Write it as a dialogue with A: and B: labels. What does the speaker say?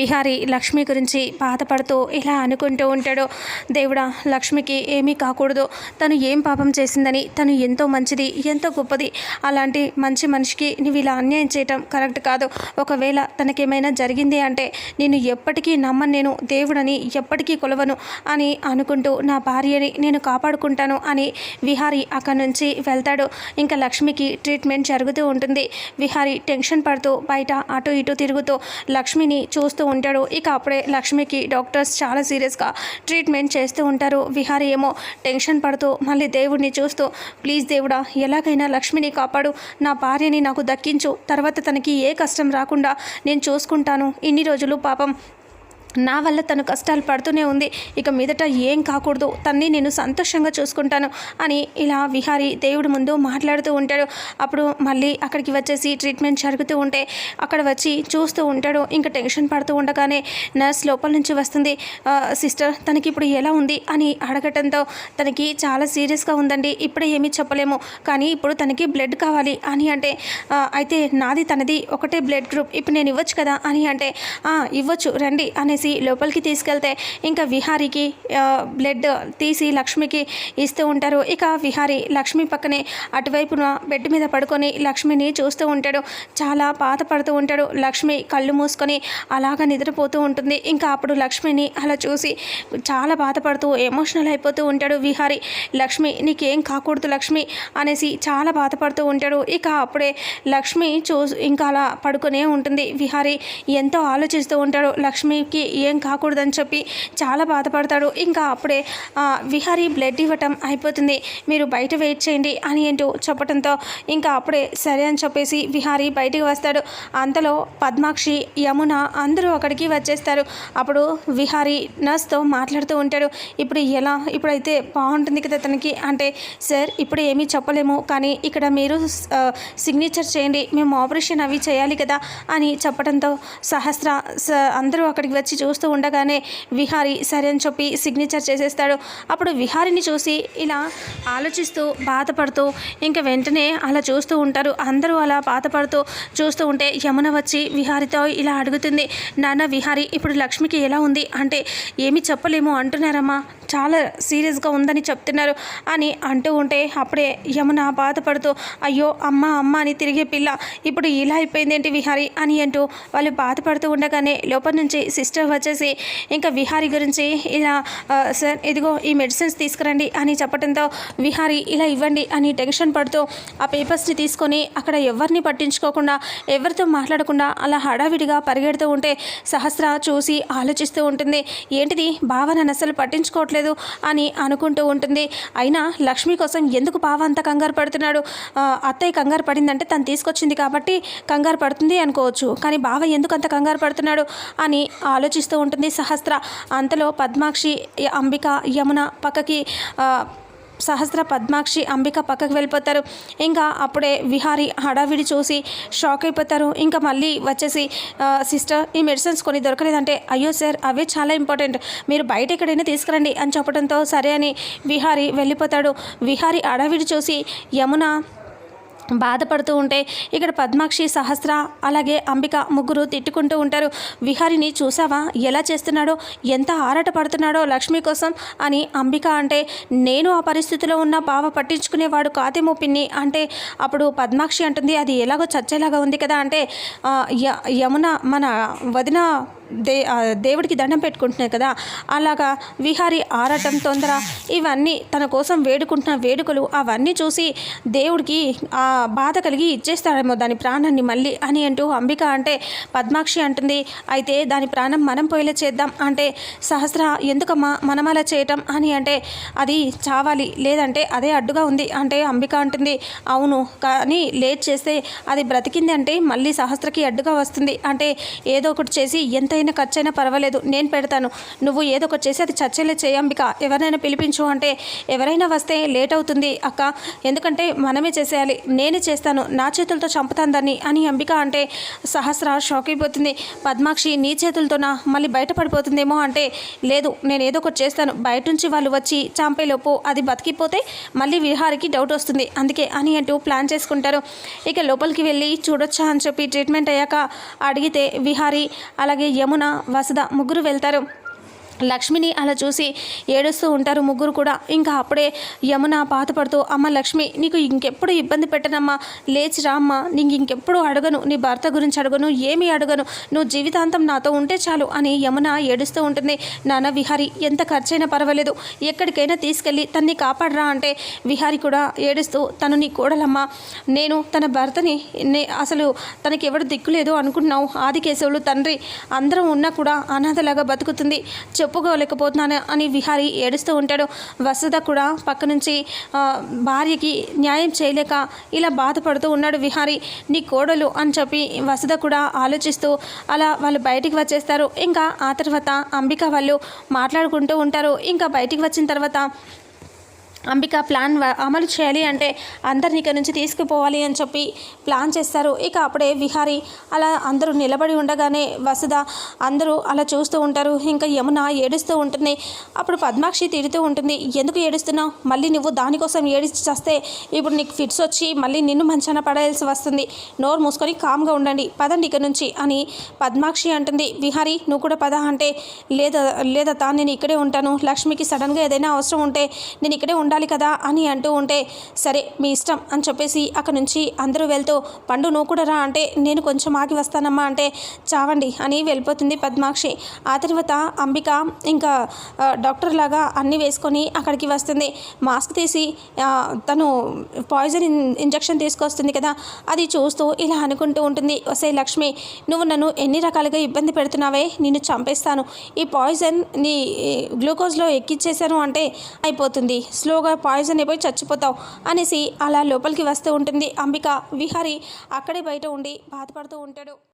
A: విహారి లక్ష్మి గురించి బాధపడుతూ ఇలా అనుకుంటూ ఉంటాడు. దేవుడా లక్ష్మికి ఏమీ కాకూడదు. తను ఏం పాపం చేసిందని తను ఎంతో మంచిది ఎంతో గొప్పది. అలాంటి మంచి మనిషికి నువ్వు ఇలా అన్యాయం చేయటం కరెక్ట్ కాదు. ఒకవేళ తనకేమైనా జరిగింది అంటే నేను ఎప్పటికీ నమ్మను నేను దేవుడని ఎప్పటికీ కొలవను అని అనుకుంటూ నా భార్యని నేను కాపాడుకుంటాను అని విహారి అక్కడి నుంచి వెళ్తాడు. ఇంకా లక్ష్మికి ట్రీట్మెంట్ జరుగుతూ ఉంటుంది. విహారి టెన్షన్ పడుతూ బయట అటు ఇటు తిరుగుతూ లక్ష్మిని చూస్తూ ఉంటాడు. ఇక అప్పుడే లక్ష్మికి డాక్టర్స్ చాలా సీరియస్గా ట్రీట్మెంట్ చేస్తూ ఉంటారు. విహారీ ఏమో టెన్షన్ పడుతూ మళ్ళీ దేవుడిని చూస్తూ ప్లీజ్ దేవుడా ఎలాగైనా లక్ష్మిని కాపాడు. నా భార్యని నాకు దక్కించు. తర్వాత తనకి ఏ కష్టం రాకుండా నేను చూసుకుంటాను. ఇన్ని రోజులు పాపం నా వల్ల తను కష్టాలు పడుతూనే ఉంది. ఇక మీదట ఏం కాకూడదు. తన్ని నేను సంతోషంగా చూసుకుంటాను అని ఇలా విహారీ దేవుడి ముందు మాట్లాడుతూ ఉంటాడు. అప్పుడు మళ్ళీ అక్కడికి వచ్చేసి ట్రీట్మెంట్ జరుగుతూ ఉంటే అక్కడ వచ్చి చూస్తూ ఉంటాడు. ఇంకా టెన్షన్ పడుతూ ఉండగానే నర్స్ లోపల నుంచి వస్తుంది. సిస్టర్ తనకి ఇప్పుడు ఎలా ఉంది? అని అడగటంతో తనకి చాలా సీరియస్గా ఉందండి. ఇప్పుడే ఏమీ చెప్పలేము. కానీ ఇప్పుడు తనకి బ్లడ్ కావాలి అని అంటే అయితే నాది తనది ఒకటే బ్లడ్ గ్రూప్. ఇప్పుడు నేను ఇవ్వచ్చు కదా? అని అంటే ఇవ్వచ్చు. రండి అనేసి లోపలికి తీసుకెళ్తే ఇంకా విహారీకి బ్లడ్ తీసి లక్ష్మికి ఇస్తూ ఉంటారు. ఇక విహారీ లక్ష్మి పక్కనే అటువైపున బెడ్ మీద పడుకొని లక్ష్మిని చూస్తూ ఉంటాడు. చాలా బాధపడుతూ ఉంటాడు. లక్ష్మి కళ్ళు మూసుకొని అలాగా నిద్రపోతూ ఉంటుంది. ఇంకా అప్పుడు లక్ష్మిని అలా చూసి చాలా బాధపడుతూ ఎమోషనల్ అయిపోతూ ఉంటాడు విహారీ. లక్ష్మి నీకేం కాకూడదు లక్ష్మి అనేసి చాలా బాధపడుతూ ఉంటాడు. ఇక అప్పుడే లక్ష్మి చూ ఇంకా అలా పడుకునే ఉంటుంది. విహారీ ఎంతో ఆలోచిస్తూ ఉంటాడు. లక్ష్మికి ఏం కాకూడదని చెప్పి చాలా బాధపడతాడు. ఇంకా అప్పుడే విహారీ బ్లడ్ ఇవ్వటం అయిపోతుంది. మీరు బయట వెయిట్ చేయండి అని ఏంటో చెప్పడంతో ఇంకా అప్పుడే సరే అని చెప్పేసి విహారీ బయటికి వస్తాడు. అంతలో పద్మాక్షి యమున అందరూ అక్కడికి వచ్చేస్తారు. అప్పుడు విహారీ నర్స్తో మాట్లాడుతూ ఉంటాడు. ఇప్పుడు ఎలా? ఇప్పుడైతే బాగుంటుంది కదా తనకి? అంటే సార్ ఇప్పుడు ఏమీ చెప్పలేము. కానీ ఇక్కడ మీరు సిగ్నేచర్ చేయండి. మేము ఆపరేషన్ అవి చేయాలి కదా అని చెప్పడంతో సహస్ర స- అందరూ అక్కడికి వచ్చి చూస్తూ ఉండగానే విహారి సరే అని చెప్పి సిగ్నేచర్ చేసేస్తాడు. అప్పుడు విహారిని చూసి ఇలా ఆలోచిస్తూ బాధపడుతూ ఇంకా వెంటనే అలా చూస్తూ ఉంటారు. అందరూ అలా బాధపడుతూ చూస్తూ ఉంటే యమున వచ్చి విహారితో ఇలా అడుగుతుంది నాన్న విహారి ఇప్పుడు లక్ష్మికి ఎలా ఉంది? అంటే ఏమి చెప్పలేము అంటున్నారమ్మా. చాలా సీరియస్గా ఉందని చెప్తున్నారు అని అంటూ ఉంటే అప్పుడే యమున బాధపడుతూ అయ్యో అమ్మ అమ్మ అని తిరిగే పిల్ల ఇప్పుడు ఇలా అయిపోయిందేంటి విహారి? అని అంటూ వాళ్ళు బాధపడుతూ ఉండగానే లోపల నుంచి సిస్టర్ వచ్చేసి ఇంకా విహారి గురించి ఇలా సార్ ఇదిగో ఈ మెడిసిన్స్ తీసుకురండి అని చెప్పడంతో విహారి ఇలా ఇవ్వండి అని టెన్షన్ పడుతూ ఆ పేపర్స్ని తీసుకొని అక్కడ ఎవరిని పట్టించుకోకుండా ఎవరితో మాట్లాడకుండా అలా హడావిడిగా పరిగెడుతూ ఉంటే సహస్ర చూసి ఆలోచిస్తూ ఉంటుంది ఏంటిది? భావన అసలు పట్టించుకోవట్లేదు అని అనుకుంటూ ఉంటుంది. అయినా లక్ష్మి కోసం ఎందుకు బావ అంత కంగారు పడుతున్నాడు? అత్తయ్య కంగారు పడిందంటే తను తీసుకొచ్చింది కాబట్టి కంగారు పడుతుంది అనుకోవచ్చు. కానీ బావ ఎందుకు అంత కంగారు పడుతున్నాడు అని ఆలోచిస్తూ ఉంటుంది సహస్ర. అంతలో పద్మాక్షి అంబిక యమున పక్కకి సహస్ర పద్మాక్షి అంబిక పక్కకు వెళ్ళిపోతారు. ఇంకా అప్పుడే విహారి హడావిడి చూసి షాక్ అయిపోతారు. ఇంకా మళ్ళీ వచ్చేసి సిస్టర్ ఈ మెడిసిన్స్ కొన్ని దొరకలేదంటే అయ్యో సార్ అవే చాలా ఇంపార్టెంట్. మీరు బయట ఎక్కడైనా తీసుకురండి అని చెప్పడంతో సరే అని విహారి వెళ్ళిపోతాడు. విహారి హడావిడి చూసి యమున బాధపడుతూ ఉంటే ఇక్కడ పద్మాక్షి సహస్ర అలాగే అంబిక ముగ్గురు తిట్టుకుంటూ ఉంటారు. విహారిని చూసావా? ఎలా చేస్తున్నాడో? ఎంత ఆరాట పడుతున్నాడో లక్ష్మి కోసం అని అంబిక అంటే నేను ఆ పరిస్థితిలో ఉన్న బావ పట్టించుకునేవాడు కాదేమో పిన్ని అంటే అప్పుడు పద్మాక్షి అంటుంది అది ఎలాగో చచ్చేలాగా ఉంది కదా అంటే య- యమున మన వదిన దే దేవుడికి దండం పెట్టుకుంటున్నాయి కదా అలాగా విహారి ఆరాటం తొందర ఇవన్నీ తన కోసం వేడుకుంటున్న వేడుకలు అవన్నీ చూసి దేవుడికి ఆ బాధ కలిగి ఇచ్చేస్తాడేమో దాని ప్రాణాన్ని మళ్ళీ అని అంటూ అంబిక అంటే పద్మాక్షి అంటుంది. అయితే దాని ప్రాణం మనం పోయేలా చేద్దాం అంటే సహస్ర ఎందుకమ్మా మనం అలా చేయటం అని అంటే అది చావాలి లేదంటే అదే అడ్డుగా ఉంది అంటే అంబిక అంటుంది. అవును కానీ లేట్ చేస్తే అది బ్రతికింది అంటే మళ్ళీ సహస్రకి అడ్డుగా వస్తుంది అంటే ఏదో ఒకటి చేసి ఎంత ఎంతైనా అయినా పర్వాలేదు నేను పెడతాను. నువ్వు ఏదో ఒకటి చేసి అది చర్చలే చేయంబిక ఎవరైనా పిలిపించు అంటే ఎవరైనా వస్తే లేట్ అవుతుంది అక్క. ఎందుకంటే మనమే చేసేయాలి నేనే చేస్తాను. నా చేతులతో చంపుతాను దాన్ని అని అంబిక అంటే సహస్ర షాక్ అయిపోతుంది. పద్మాక్షి నీ చేతులతోనా? మళ్ళీ బయటపడిపోతుందేమో అంటే లేదు నేను ఏదో ఒకటి చేస్తాను. బయట నుంచి వాళ్ళు వచ్చి చంపేలోపు అది బతికిపోతే మళ్ళీ విహారికి డౌట్ వస్తుంది. అందుకే అని అంటూ ప్లాన్ చేసుకుంటారు. ఇక లోపలికి వెళ్ళి చూడొచ్చా అని చెప్పి ట్రీట్మెంట్ అయ్యాక అడిగితే విహారి అలాగే యమున వసుధ ముగ్గురు వెళ్తారు. లక్ష్మిని అలా చూసి ఏడుస్తూ ఉంటారు ముగ్గురు కూడా. ఇంకా అప్పుడే యమున బాధపడుతూ అమ్మ లక్ష్మి నీకు ఇంకెప్పుడు ఇబ్బంది పెట్టనమ్మా. లేచి రామ్మా నీకు ఇంకెప్పుడు అడగను. నీ భర్త గురించి అడగను. ఏమీ అడగను. నువ్వు జీవితాంతం నాతో ఉంటే చాలు అని యమున ఏడుస్తూ ఉంటుంది. నాన్న విహారి ఎంత ఖర్చైనా పర్వాలేదు. ఎక్కడికైనా తీసుకెళ్ళి తన్ని కాపాడరా అంటే విహారి కూడా ఏడుస్తూ తను నీ కూడలమ్మా. నేను తన భర్తని నే అసలు తనకి ఎవడు దిక్కులేదు అనుకుంటున్నావు ఆదికేశవులు తండ్రి అందరం ఉన్నా కూడా అనాథలాగా బతుకుతుంది. చెప్పుకోలేకపోతున్నాను అని విహారి ఏడుస్తూ ఉంటాడు. వసుధ కూడా పక్క నుంచి భార్యకి న్యాయం చేయలేక ఇలా బాధపడుతూ ఉన్నాడు విహారి. నీ కోడలు అని చెప్పి వసుధ కూడా ఆలోచిస్తూ అలా వాళ్ళు బయటికి వచ్చేస్తారు. ఇంకా ఆ తర్వాత అంబిక వాళ్ళు మాట్లాడుకుంటూ ఉంటారు. ఇంకా బయటికి వచ్చిన తర్వాత అంబిక ప్లాన్ వ- అమలు చేయాలి అంటే అందరిని ఇక్కడ నుంచి తీసుకుపోవాలి అని చెప్పి ప్లాన్ చేస్తారు. ఇక అప్పుడే విహారి అలా అందరూ నిలబడి ఉండగానే వసుధ అందరూ అలా చూస్తూ ఉంటారు. ఇంకా యమున ఏడుస్తూ ఉంటుంది. అప్పుడు పద్మాక్షి తిడుతూ ఉంటుంది. ఎందుకు ఏడుస్తున్నావు? మళ్ళీ నువ్వు దానికోసం ఏడిచి చేస్తే ఇప్పుడు నీకు ఫిట్స్ వచ్చి మళ్ళీ నిన్ను మంచాన పడాల్సి వస్తుంది. నోరు మూసుకొని కామ్గా ఉండండి. పదండి ఇక్కడ నుంచి అని పద్మాక్షి అంటుంది. విహారి నువ్వు కూడా పద అంటే లేదా లేదతా నేను ఇక్కడే ఉంటాను. లక్ష్మికి సడన్గా ఏదైనా అవసరం ఉంటే నేను ఇక్కడే ఉండాలి కదా అని అంటూ ఉంటే సరే మీ ఇష్టం అని చెప్పేసి అక్కడి నుంచి అందరూ వెళ్తూ పండు నువ్వు కూడా రా అంటే నేను కొంచెం ఆగి వస్తానమ్మా అంటే చావండి అని వెళ్ళిపోతుంది పద్మాక్షి. ఆ తర్వాత అంబిక ఇంకా డాక్టర్ లాగా అన్నీ వేసుకొని అక్కడికి వస్తుంది. మాస్క్ తీసి తను పాయిజన్ ఇన్ ఇంజెక్షన్ తీసుకొస్తుంది కదా అది చూస్తూ ఇలా అనుకుంటూ ఉంటుంది. వసే లక్ష్మి నువ్వు నన్ను ఎన్ని రకాలుగా ఇబ్బంది పెడుతున్నావే? నిన్ను చంపేస్తాను. ఈ పాయిజన్ నీ గ్లూకోజ్లో ఎక్కిచ్చేసాను అంటే అయిపోతుంది. స్లోగా పాయిజన్ అయిపోయి చచ్చిపోతావు అనేసి అలా లోపలికి వస్తూ ఉంటుంది. అంబిక విహారి అక్కడే బయట ఉండి బాధపడుతూ ఉంటాడు.